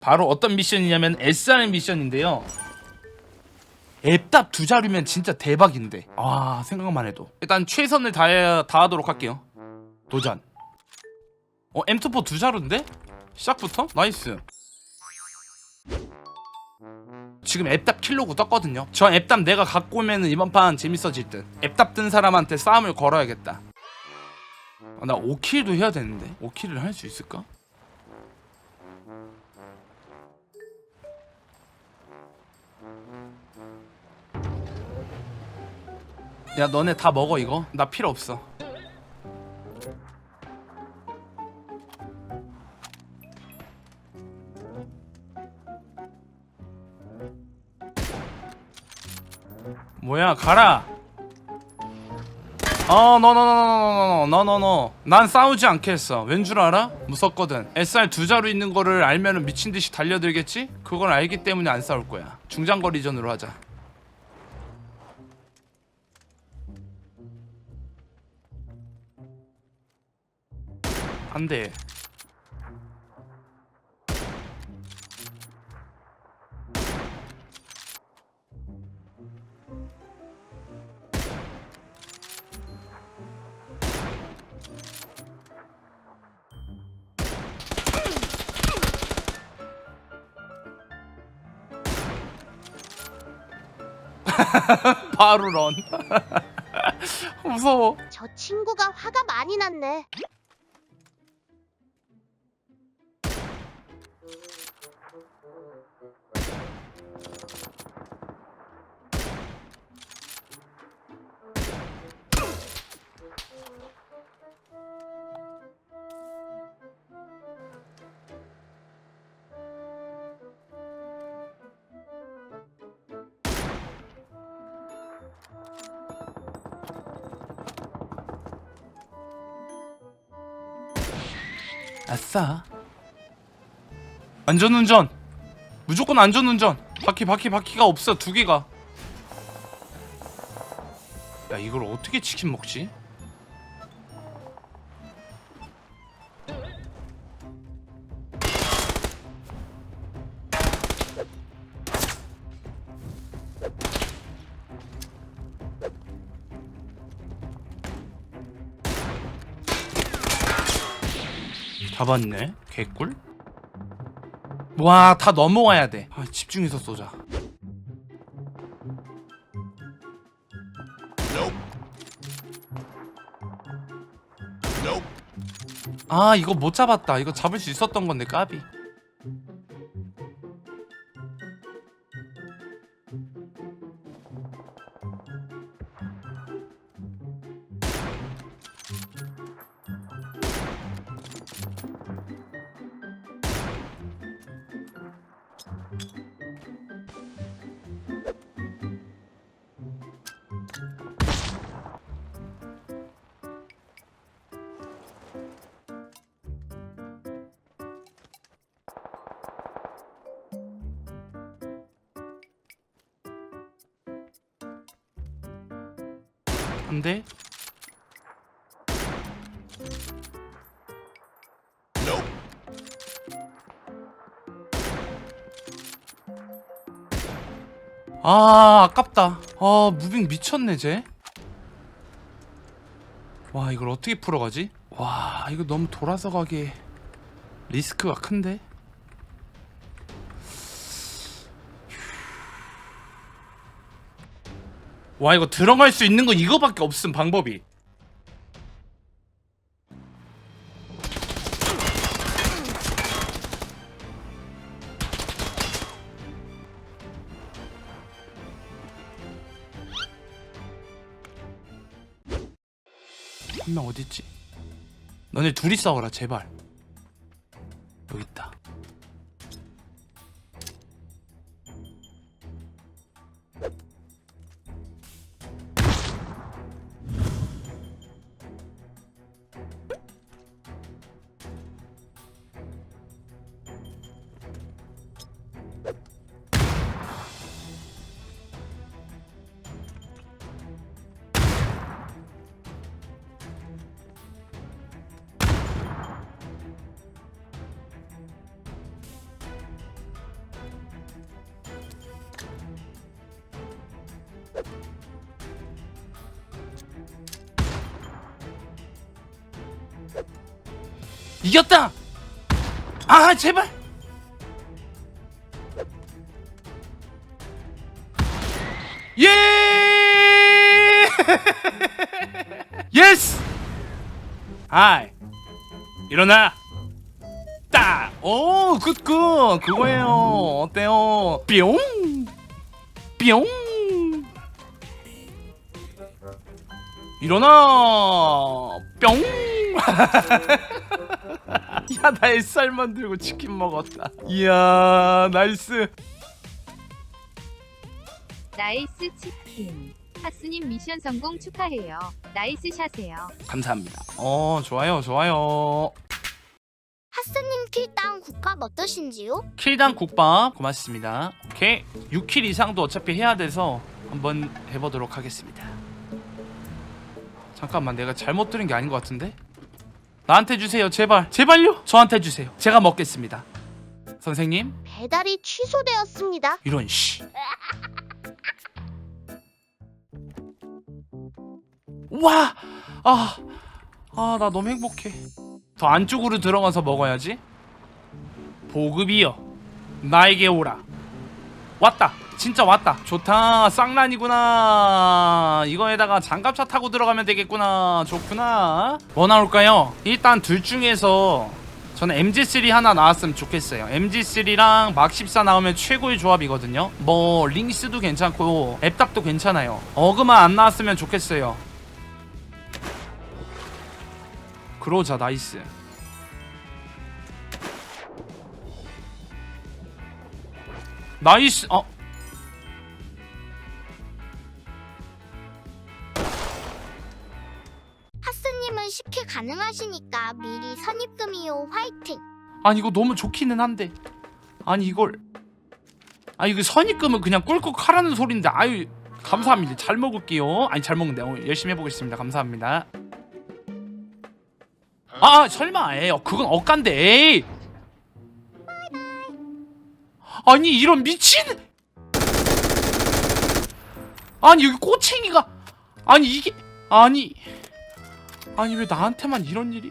바로 어떤 미션이냐면 SR 미션인데요. 앱답 두 자루면 진짜 대박인데. 아 생각만 해도 일단 최선을 다해 다하도록 할게요. 도전. 어 M24 두 자루인데? 시작부터 나이스. 지금 앱답 킬로고 떴거든요. 저 앱답 내가 갖고 오면은 이번 판 재밌어질 듯. 앱답 뜬 사람한테 싸움을 걸어야겠다. 아, 나 5킬도 해야 되는데 5킬을 할 수 있을까? 야 너네 다 먹어 이거 나 필요 없어 뭐야 가라 어, 너너너너너너너너너너 난 싸우지 않겠어. 왠 줄 알아? 무섭거든. SR 두 자루 있는 거를 알면은 미친 듯이 달려들겠지? 그걸 알기 때문에 안 싸울 거야. 중장거리전으로 하자. 안 돼. 바로 런. 무서워. 저 친구가 화가 많이 났네. 아싸. 안전운전. 무조건 안전운전. 바퀴 바퀴 바퀴가 없어 두 개가. 야 이걸 어떻게 치킨 먹지? 잡았네. 개꿀. 와, 다 넘어와야 돼. 아, 집중해서 쏘자. 아, 이거 못 잡았다. 이거 잡을 수 있었던 건데 까비. 안 돼? 아 아깝다 아 무빙 미쳤네 쟤와 이걸 어떻게 풀어가지? 와 이거 너무 돌아서 가기 리스크가 큰데? 와 이거 들어갈 수 있는 거 이거밖에 없음 방법이. 한 명 어딨지? 너네 둘이 싸워라 제발. 여기 있다 이겼다! 아 제발! 예! 예스! 하이. 일어나. 딱 오 굿굿. 그거예요. 어때요? 뿅. 뿅. 일어나. 뿅 야, 나 햇살 만들고 치킨 먹었다. 이야, 나이스. 나이스 치킨. 하스님 미션 성공 축하해요. 나이스 샷이에요. 감사합니다. 어, 좋아요, 좋아요. 하스님 킬당 국밥 어떠신지요? 킬당 국밥 고맙습니다. 오케이. 6킬 이상도 어차피 해야 돼서 한번 해보도록 하겠습니다. 잠깐만, 내가 잘못 들은 게 아닌 것 같은데? 나한테 주세요, 제발. 제발요. 저한테 주세요. 제가 먹겠습니다. 선생님, 배달이 취소되었습니다. 이런 씨. 와, 아, 아, 나 너무 행복해. 더 안쪽으로 들어가서 먹어야지. 보급이여, 나에게 오라. 왔다, 진짜 왔다. 좋다, 쌍란이구나. 이거에다가 장갑차 타고 들어가면 되겠구나. 좋구나. 뭐 나올까요? 일단 둘 중에서 저는 MG3 하나 나왔으면 좋겠어요. MG3랑 막14 나오면 최고의 조합이거든요. 뭐 링스도 괜찮고 앱답도 괜찮아요. 어그만 안 나왔으면 좋겠어요. 그로자 나이스. 나이스. 어. 가능하시니까 미리 선입금이요 화이팅. 아니 이거 너무 좋기는 한데. 아니 이걸 아 이거 선입금은 그냥 꿀꺽 하라는 소리인데 아유 감사합니다. 잘 먹을게요. 아니 잘 먹는데 어, 열심히 해보겠습니다. 감사합니다. 아 설마 에이 어, 그건 억간데 에이 아니 이런 미친 아니 여기 꼬챙이가 아니 이게 아니 아니 왜 나한테만 이런 일이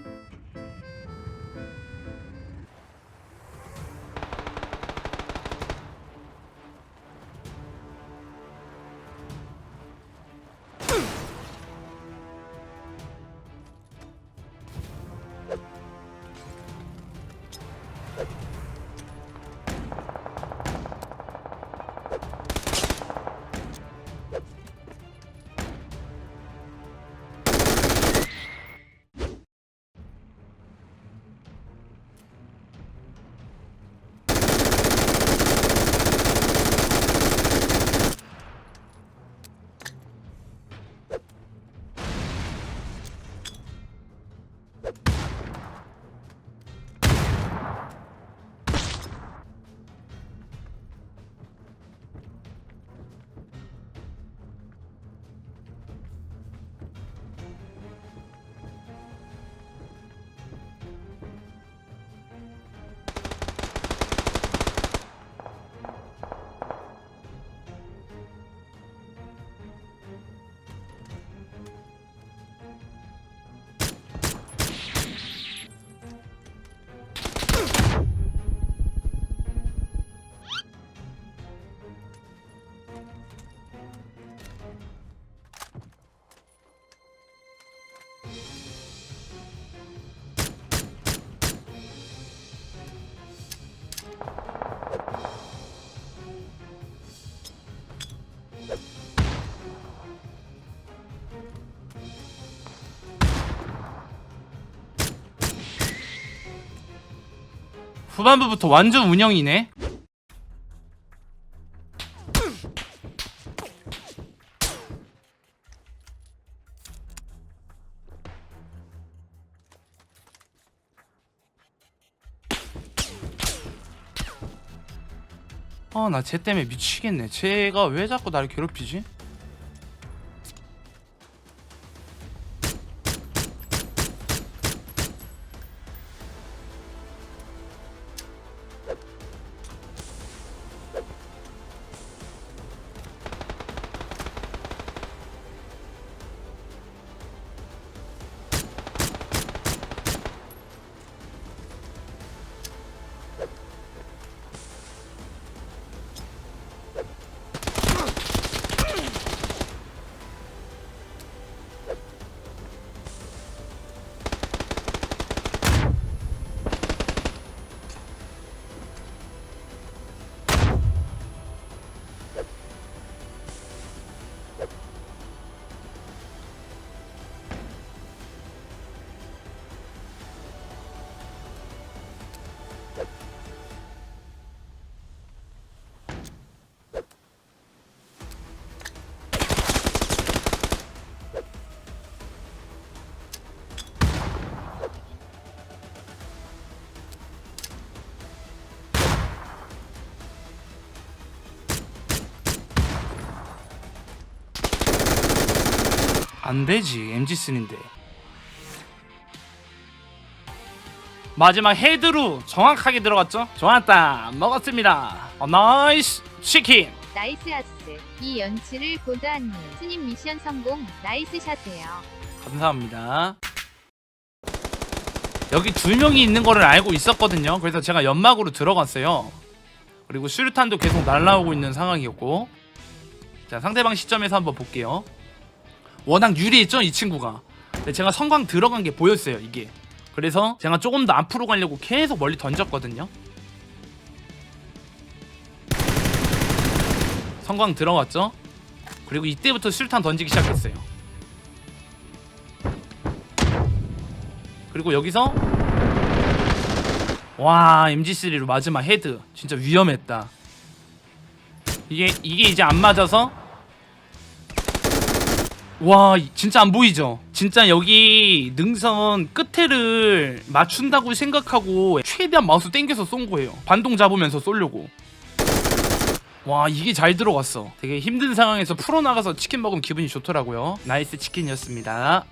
후반부부터 완전 운영이네. 아, 나쟤 때문에 미치겠네. 쟤가 왜 자꾸 나를 괴롭히지? 안 되지 MG 쓴인데. 마지막 헤드로 정확하게 들어갔죠? 좋았다. 먹었습니다. 어, 나이스 치킨. 나이스 하스. 이 연치를 고드한님. 스님 미션 성공. 나이스 샷이에요. 감사합니다. 여기 두 명이 있는 거를 알고 있었거든요. 그래서 제가 연막으로 들어갔어요. 그리고 수류탄도 계속 날라오고 있는 상황이었고. 자 상대방 시점에서 한번 볼게요 워낙 유리했죠 이 친구가. 근데 제가 성광 들어간 게 보였어요 이게. 그래서 제가 조금 더 앞으로 가려고 계속 멀리 던졌거든요. 성광 들어갔죠? 그리고 이때부터 수류탄 던지기 시작했어요. 그리고 여기서 와 MG3로 마지막 헤드. 진짜 위험했다. 이게 이게 이제 안 맞아서 와 이- 진짜 안 보이죠? 진짜 여기 능선 끝에를 맞춘다고 생각하고 최대한 마우스 땡겨서 쏜 거예요. 반동 잡으면서 쏘려고. 와 이게 잘 들어갔어. 되게 힘든 상황에서 풀어나가서 치킨 먹으면 기분이 좋더라고요. 나이스 치킨이었습니다